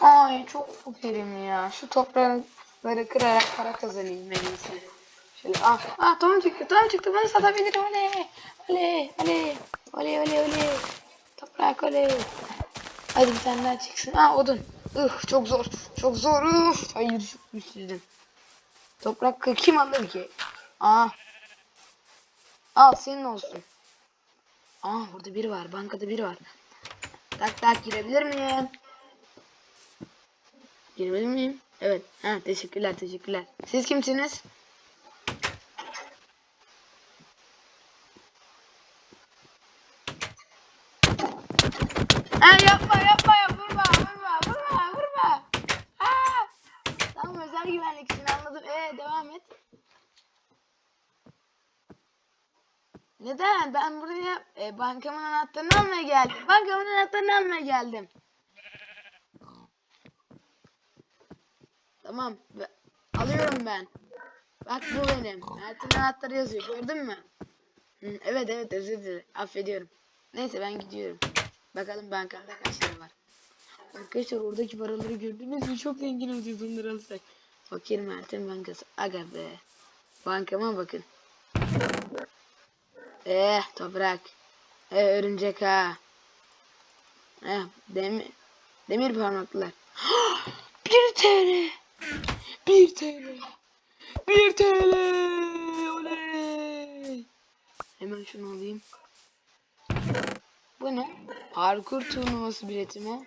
Ay çok fakirim ya. Şu toprakları kırarak para kazanayım en iyisi. Şöyle ah, ah tohum çıktı, tohum çıktı. Bunu satabilirim. Oley, oley, oley, oley, oley, oley. Toprak oley. Hadi bir tane daha çıksın. Ah odun. Ih çok zor, çok zor. Uf, hayır güçsüzdüm. Toprak kim alır ki? Ah. Al senin olsun. Aa burada biri var. Bankada biri var. Tak tak girebilir miyim? Girebilir miyim? Evet. Ha, teşekkürler teşekkürler. Siz kimsiniz? Ha yapma yapma ya vurma vurma vurma vurma. Aa! Tamam özel güvenlik için anladım. Ee devam et. Neden? Ben buraya e, bankamın anahtarını almaya geldim. Bankamın anahtarını almaya geldim. Tamam. Alıyorum ben. Bak bu benim. Mert'in anahtarı yazıyor. Gördün mü? Evet evet özür dilerim. Affediyorum. Neyse ben gidiyorum. Bakalım bankamda kaç lira var. Arkadaşlar oradaki paraları gördünüz mü? Çok zengin olacağız onları alırsak. Fakir Mert'in bankası. Aga be. Bankama bakın. Eh toprak. Eh örümcek ha. Eh demir. Demir parmaklılar. 1 TL. 1 TL. 1 TL. Oley. Hemen şunu alayım. Bu ne? Parkur turnuvası bileti mi?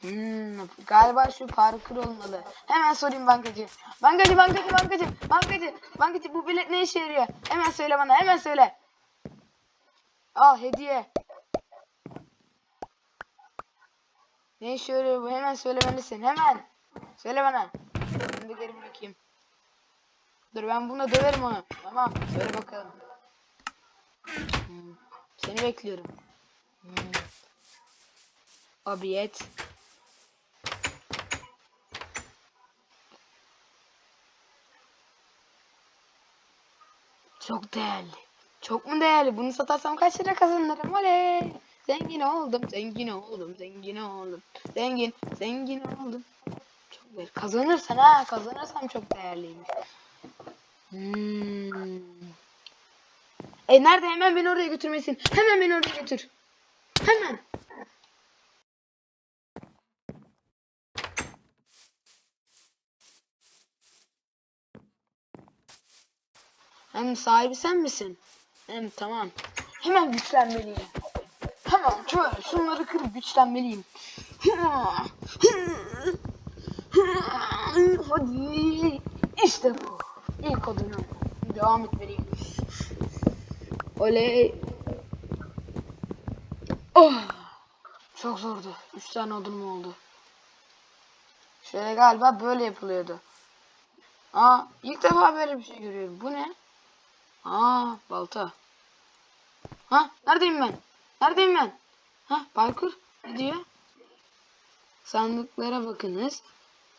Hmm, galiba şu parkur olmalı. Hemen sorayım bankacı. Bankacı, bankacı, bankacı, bankacı, bankacı bu bilet ne işe yarıyor? Hemen söyle bana, hemen söyle. Al hediye. Ne işe yarıyor bu? Hemen söylemelisin. Hemen. Söyle bana. Bunu da geri bırakayım. Dur ben buna döverim onu. Tamam. Söyle bakalım. Hmm, Seni bekliyorum. Hmm. Abiyet. Çok değerli. Çok mu değerli? Bunu satarsam kaç lira kazanırım? Oley! Zengin oldum, zengin oldum, zengin oldum. Zengin, zengin oldum. Kazanırsan ha, kazanırsam çok değerliymiş. Hmm. E nerede? Hemen beni oraya götürmesin. Hemen beni oraya götür. Hemen. Hem sahibi sen misin? Hem tamam. Hemen güçlenmeliyim. Hemen şöyle şunları kırıp güçlenmeliyim. Hadi. İşte bu. İlk odunu. Devam etmeliyim. Oley. Oh. Çok zordu. Üç tane odunum oldu. Şöyle galiba böyle yapılıyordu. Aa, ilk defa böyle bir şey görüyorum. Bu ne? Aa, balta. Ha, neredeyim ben? Neredeyim ben? Ha, parkur ne diyor? Sandıklara bakınız.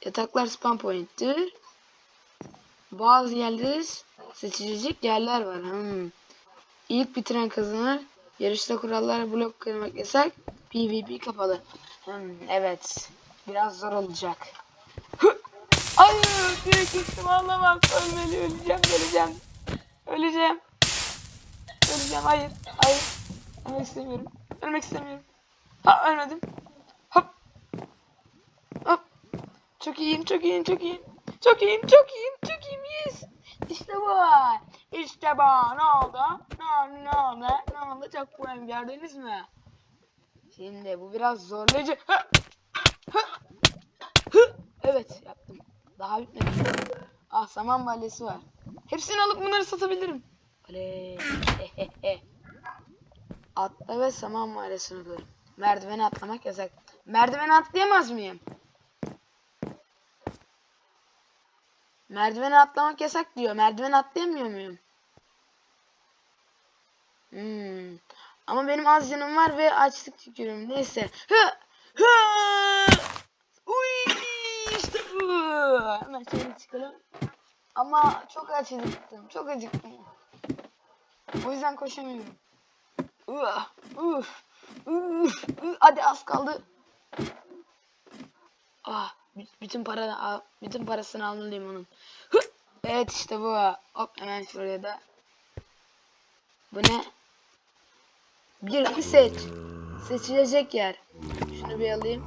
Yataklar spam point'tir. Bazı yerlerde seçilecek yerler var. Hmm. İlk bitiren kazanır. Yarışta kurallar blok kırmak yasak. PvP kapalı. Hmm, evet. Biraz zor olacak. Hayır, direkt üstüme alamaz. Ölmeli, öleceğim, öleceğim. Öleceğim. Öleceğim, hayır, hayır. Ölmek istemiyorum. Ölmek istemiyorum. Ha, ölmedim. Hop. Hop. Çok iyiyim, çok iyiyim, çok iyiyim. Çok iyiyim, çok iyiyim, çok iyiyim. Yes. İşte bu. İşte bu. Ne oldu? Ne oldu? Ne oldu? Ne oldu? Çok buram gördünüz mü? Şimdi bu biraz zorlayıcı. Hı. Hı. Hı. Evet yaptım. Daha bitmedi. Ah saman balyası var. Hepsini alıp bunları satabilirim. Oley. Atla ve saman balyasını bulurum. Merdiveni atlamak yasak. Merdiveni atlayamaz mıyım? Merdiveni atlamak yasak diyor. Merdiveni atlayamıyor muyum? Hmm. Ama benim az canım var ve açlık çekiyorum. Neyse. Hı! Hı! Uy! İşte bu. Hemen şöyle çıkalım. Ama çok acıktım. Çok acıktım. O yüzden koşamıyorum. Uf, uf, uf, uf. Hadi az kaldı. Bütün para al- bütün parasını almalıyım onun. Evet işte bu. Hop hemen şuraya da. Bu ne? Birini seç. Seçilecek yer. Şunu bir alayım.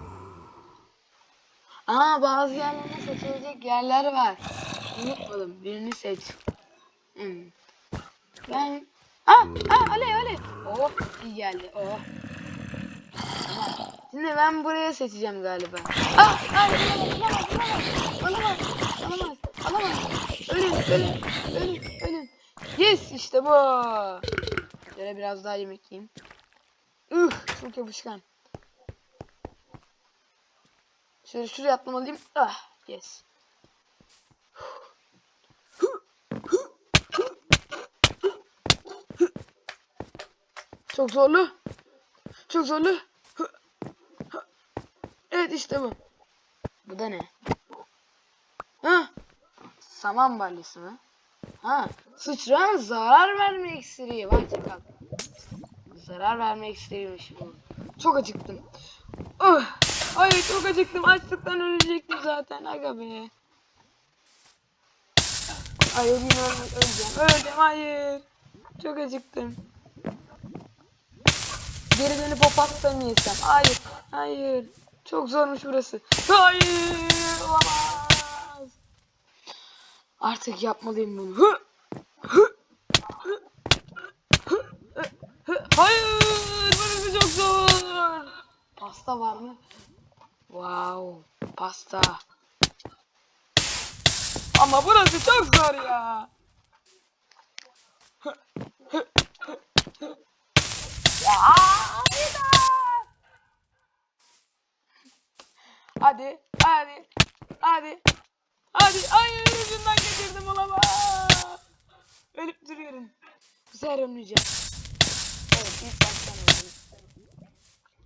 Aa bazı yerlerde seçilecek yerler var. Unutmadım. Birini seç. Hmm. Ben... Aa, aa oley oley. Oh iyi geldi. Oh. Şimdi ben buraya seçeceğim galiba. Olamaz olamaz. Olamaz olamaz olamaz. Ölün ölün ölün ölün. Yes işte bu. Şöyle biraz daha yemek yiyeyim. Üh çok yapışkan. Şöyle şuraya atlamalıyım. Ah yes. Çok zorlu. Çok zorlu. Evet işte bu. Bu da ne? Ha? Saman balyası mı? Ha, sıçrayan zarar verme iksiri. Vay çakal. Zarar verme iksiriymiş bu. Çok acıktım. Oh, ay çok acıktım. Açlıktan ölecektim zaten. Aga be. Ay öleyim öleceğim. Öleceğim hayır. Çok acıktım. Geri dönüp o pastayı mı yesem? Hayır. Hayır. Çok zormuş burası. Hayır. Olamaz. Artık yapmalıyım bunu. Hı. Hı. Hı. Hı. Hı. Hayır. Burası çok zor. Pasta var mı? Wow. Pasta. Ama burası çok zor ya. Ya hayır. Hadi, hadi, hadi, hadi. Hayır ucundan geçirdim olamaz. Ölüp duruyorum. Bu sefer. Evet, ilk baştan.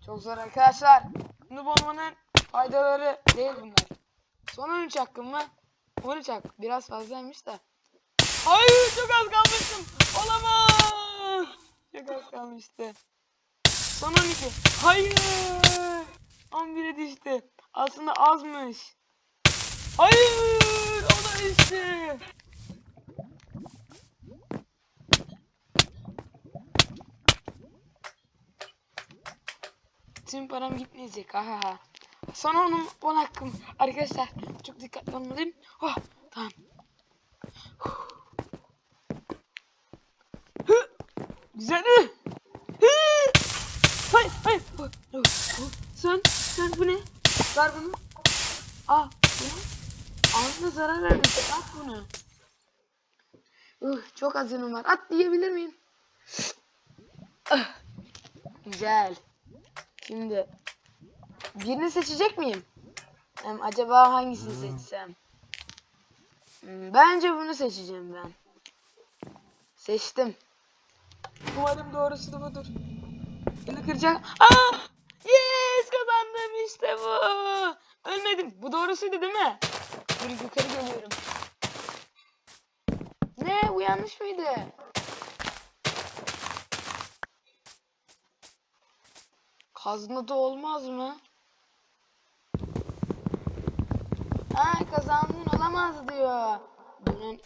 Çok zor arkadaşlar. Noob olmanın faydaları değil bunlar. Son 13 hakkım mı? 13 hak. Biraz fazlaymış da. Hayır çok az kalmıştım. Olamaz. Çok az kalmıştı. Son 12. Hayır. 11'e düştü. Aslında azmış. Hayır. O da düştü. Tüm param gitmeyecek. Ha ha. Son 10, 10 hakkım. Arkadaşlar çok dikkatli olmalıyım. Oh, tamam. Güzel. Hı. Ver bunu. Aa, bu ne? Ağzına zarar vermiş. At bunu. Uh, çok az canım var. At diyebilir miyim? Ah, Güzel. Şimdi birini seçecek miyim? Hem acaba hangisini seçsem? Hmm, bence bunu seçeceğim ben. Seçtim. Umarım doğrusu da budur. Bunu kıracak. Ah! İşte bu. Ölmedim. Bu doğrusuydu değil mi? Dur yukarı geliyorum. Ne? Bu yanlış mıydı? Kazmada olmaz mı? Ha kazandın olamaz diyor. Bunun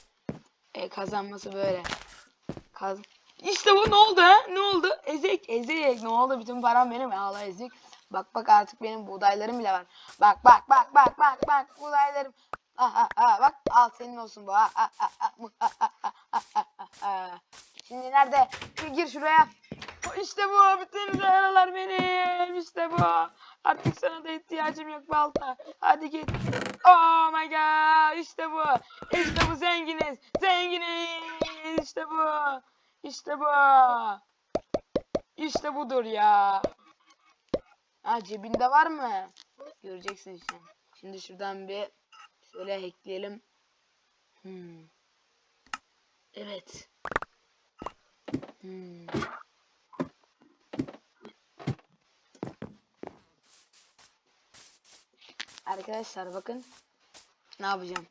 e, kazanması böyle. Kaz işte bu ne oldu ha? Ne oldu? Ezek ezek. Ne oldu? Bütün param benim. Allah ezek. Bak bak artık benim buğdaylarım bile var. Bak bak bak bak bak bak buğdaylarım. Ah, ah, ah, bak al senin olsun bu. Ah, ah, ah, ah, ah, ah, ah, ah, ah. Şimdi nerede? Bir gir şuraya. İşte bu. Bütün zehralar benim. İşte bu. Artık sana da ihtiyacım yok balta. Hadi git. Oh my god. İşte bu. İşte bu zenginiz. Zenginiz. İşte bu. İşte bu. İşte budur ya. Ha cebinde var mı? Göreceksin sen. Şimdi şuradan bir şöyle hackleyelim. Hmm. Evet. Hmm. Arkadaşlar bakın. Ne yapacağım?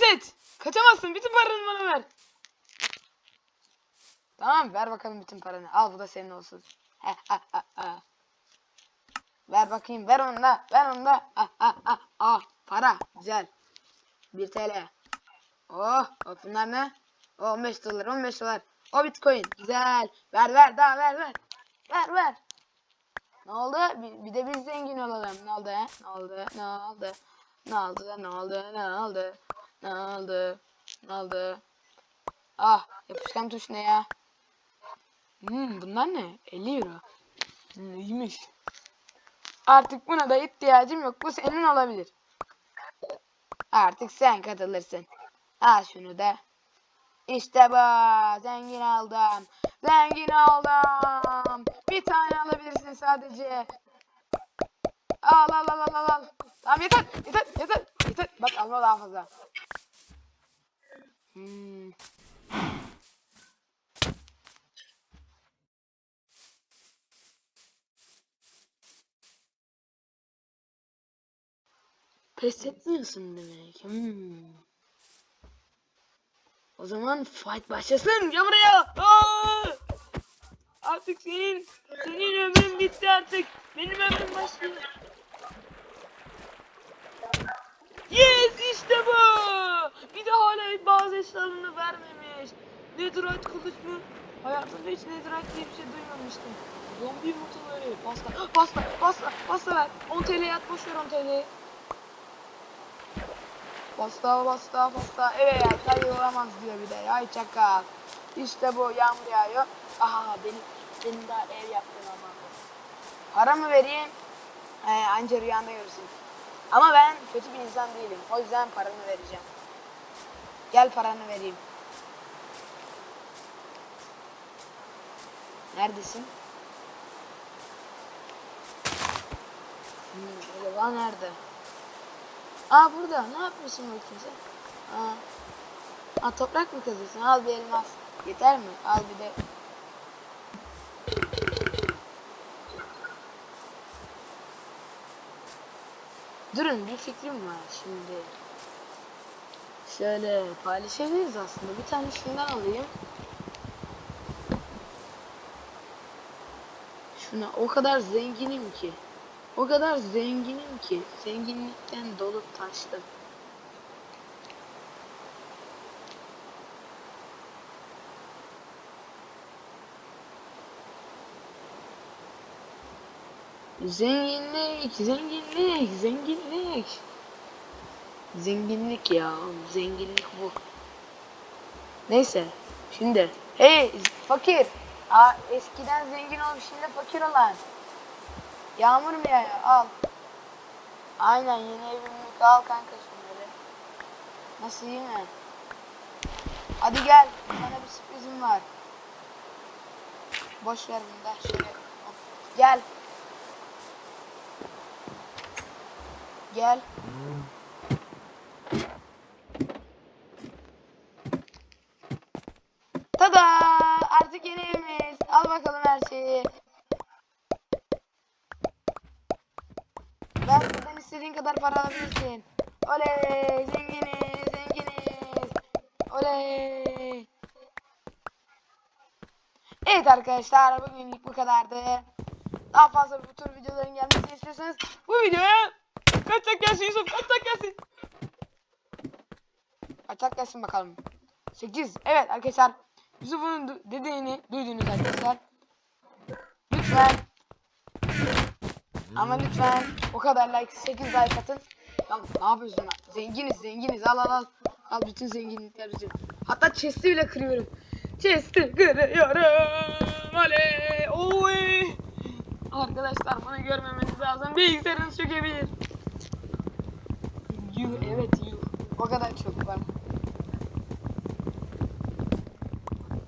Bayzet. Kaçamazsın. Bütün paranı bana ver. Tamam ver bakalım bütün paranı. Al bu da senin olsun. Ver bakayım. Ver onu da. Ver onu da. Ah, para. Güzel. 1 TL. Oh, oh bunlar ne? Oh, 15 dolar, 15 dolar. O bitcoin. Güzel. Ver ver daha ver ver. Ver ver. Ne oldu? Bir, bir de biz zengin olalım. Ne oldu? Ne oldu? Ne oldu? Ne oldu? Ne oldu? Ne oldu? Ne oldu? Ne oldu? Ah, yapışkan tuş ne ya? Hmm, bunlar ne? 50 euro. Hmm, iyiymiş. Artık buna da ihtiyacım yok. Bu senin olabilir. Artık sen katılırsın. Al şunu da. İşte bu. Zengin oldum. Zengin oldum. Bir tane alabilirsin sadece. Al al al al. al. Tamam yeter. Yeter. Yeter. Yeter. Bak alma daha fazla. Hmm. Pes etmiyorsun demek. Hmm. O zaman fight başlasın. Gel buraya. Aa! Artık senin senin ömrün bitti artık. Benim ömrüm başlıyor. Yes işte bu. Bir de hala bazı eşyalarını vermemiş. Netherite kılıç mı? Hayatımda hiç Netherite diye bir şey duymamıştım. Zombi yumurtaları. Pasta, pasta, pasta, pasta ver. 10 TL'ye at boş ver 10 TL'yi. Pasta, pasta, pasta. Evet ya sayılamaz diyor bir de. Ay çakal. İşte bu yağmur yağıyor. Aha benim, benim daha ev yaptım ama. Para mı vereyim? He, anca rüyanda görürsün. Ama ben kötü bir insan değilim. O yüzden paranı vereceğim. Gel paranı vereyim. Neredesin? Hmm, nerede? Aa burada. Ne yapıyorsun bakayım sen? Aa. Aa toprak mı kazıyorsun? Al bir elmas. Yeter mi? Al bir de. Durun bir fikrim var şimdi. Şöyle paylaşabiliriz aslında. Bir tane şundan alayım. Şuna o kadar zenginim ki. O kadar zenginim ki. Zenginlikten dolup taştım. Zenginlik, zenginlik, zenginlik. Zenginlik ya, zenginlik bu. Neyse, şimdi. Hey, fakir. Aa, eskiden zengin olup şimdi fakir olan. Yağmur mu yağıyor? Al. Aynen yeni evimlik al kanka şunları. Nasıl iyi mi? Hadi gel. Sana bir sürprizim var. Boş ver bunu da şöyle. hop. Gel. Gel. Tada! Artık yeni evimiz. Al bakalım her şeyi. Ver buradan istediğin kadar para alabilirsin. Oley! Zenginiz! Zenginiz! Oley! Evet arkadaşlar bugünlük bu kadardı. Daha fazla bu tür videoların gelmesini istiyorsanız bu videoya kaç tak gelsin Yusuf kaç tak gelsin. Kaç tak gelsin bakalım. 8. Evet arkadaşlar Yusuf'un dediğini duydunuz arkadaşlar. Lütfen ama lütfen o kadar like 8 like atın. Ya ne yapıyorsun lan? Zenginiz zenginiz al al al. Al bütün zenginlikler bizim. Hatta chest'i bile kırıyorum. Chest'i kırıyorum. Oley. Oy. Arkadaşlar bunu görmemeniz lazım. Bilgisayarınız çökebilir. Yuh evet yuh. O kadar çok var.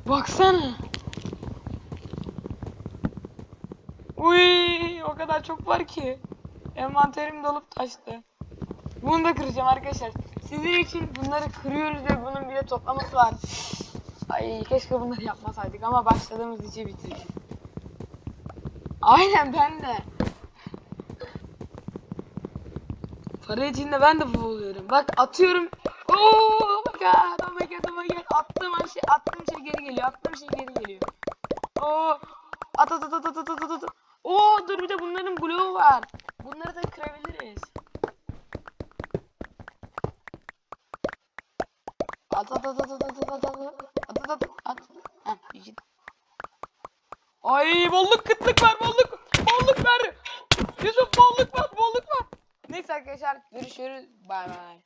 Baksana. Uy, o kadar çok var ki. Envanterim dolup taştı. Bunu da kıracağım arkadaşlar. Sizin için bunları kırıyoruz ve bunun bir de toplaması var. Ay keşke bunları yapmasaydık ama başladığımız işi bitirdik. Aynen ben de. Para içinde ben de boğuluyorum. Bak atıyorum. Hop Oh my god, oh my god, oh my god. Attığım şey, attığım şey geri geliyor. Attığım şey geri geliyor. Oh. At at at at at at at at. Oo dur bir de bunların bloğu var. Bunları da kırabiliriz. At at at at at at at at at at at at. Ay bolluk kıtlık var bolluk bolluk var. Yusuf bolluk var bolluk var. Neyse arkadaşlar görüşürüz. Bay bay.